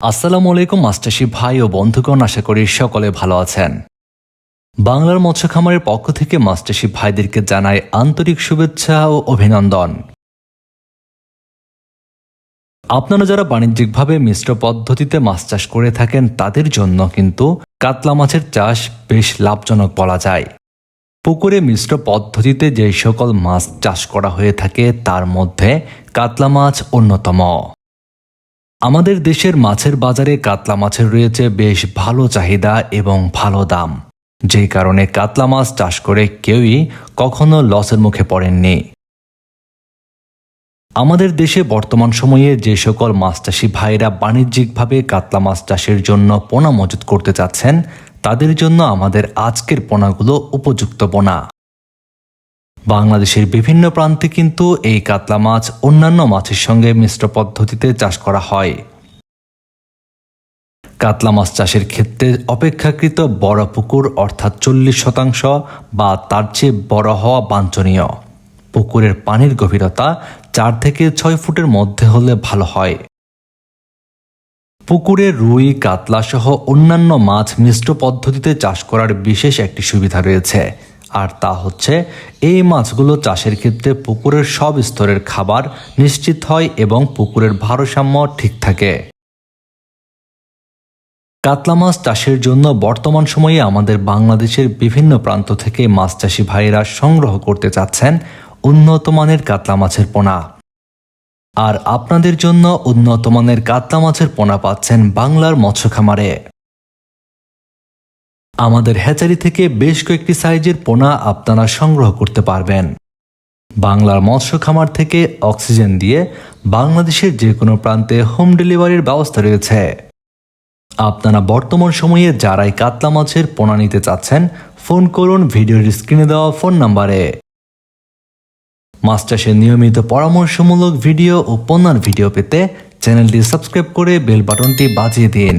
আসসালামু আলাইকুম মাস্টারশি ভাই ও বন্ধুগণ, আশা করি সকলে ভালো আছেন। বাংলার মৎস্য খামারের পক্ষ থেকে মাস্টারশি ভাইদেরকে জানায় আন্তরিক শুভেচ্ছা ও অভিনন্দন। আপনারা যারা বাণিজ্যিকভাবে মিশ্র পদ্ধতিতে মাছ চাষ করে থাকেন, তাদের জন্য কিন্তু কাতলা মাছের চাষ বেশ লাভজনক বলা যায়। পুকুরে মিশ্র পদ্ধতিতে যে সকল মাছ চাষ করা হয়ে থাকে, তার মধ্যে কাতলা মাছ অন্যতম। আমাদের দেশের মাছের বাজারে কাতলা মাছের রয়েছে বেশ ভালো চাহিদা এবং ভালো দাম। যেই কারণে কাতলা মাছ চাষ করে কেউই কখনো লসের মুখে পড়েননি। আমাদের দেশে বর্তমান সময়ে যে সকল মাছ চাষি ভাইরা বাণিজ্যিকভাবে কাতলা মাছ চাষের জন্য পোনা মজুত করতে চাচ্ছেন, তাদের জন্য আমাদের আজকের পোনাগুলো উপযুক্ত পোনা। বাংলাদেশের বিভিন্ন প্রান্তে কিন্তু এই কাতলা মাছ অন্যান্য মাছের সঙ্গে মিশ্র পদ্ধতিতে চাষ করা হয়। কাতলা মাছ চাষের ক্ষেত্রে অপেক্ষাকৃত বড় পুকুর অর্থাৎ চল্লিশ শতাংশ বা তার চেয়ে বড় হওয়া বাঞ্ছনীয়। পুকুরের পানির গভীরতা চার থেকে ছয় ফুটের মধ্যে হলে ভালো হয়। পুকুরে রুই, কাতলা সহ অন্যান্য মাছ মিশ্র পদ্ধতিতে চাষ করার বিশেষ একটি সুবিধা রয়েছে। আর তা হচ্ছে, এই মাছগুলো চাষের ক্ষেত্রে পুকুরের সব স্তরের খাবার নিশ্চিত হয় এবং পুকুরের ভারসাম্য ঠিক থাকে। কাতলা মাছ চাষের জন্য বর্তমান সময়ে আমাদের বাংলাদেশের বিভিন্ন প্রান্ত থেকে মাছ চাষি ভাইয়েরা সংগ্রহ করতে চাচ্ছেন উন্নত মানের কাতলা মাছের পোনা। আর আপনাদের জন্য উন্নত মানের কাতলা মাছের পোনা পাচ্ছেন বাংলার মৎস্য খামারে। আমাদের হ্যাচারি থেকে বেশ কয়েকটি সাইজের পোনা আপনারা সংগ্রহ করতে পারবেন। বাংলার মৎস্য খামার থেকে অক্সিজেন দিয়ে বাংলাদেশের যে কোনো প্রান্তে হোম ডেলিভারির ব্যবস্থা রয়েছে। আপনারা বর্তমান সময়ে যারাই কাতলা মাছের পোনা নিতে চাচ্ছেন, ফোন করুন ভিডিওর স্ক্রিনে দেওয়া ফোন নাম্বারে। মাছ চাষের নিয়মিত পরামর্শমূলক ভিডিও ও পণ্যার ভিডিও পেতে চ্যানেলটি সাবস্ক্রাইব করে বেল বাটনটি বাজিয়ে দিন।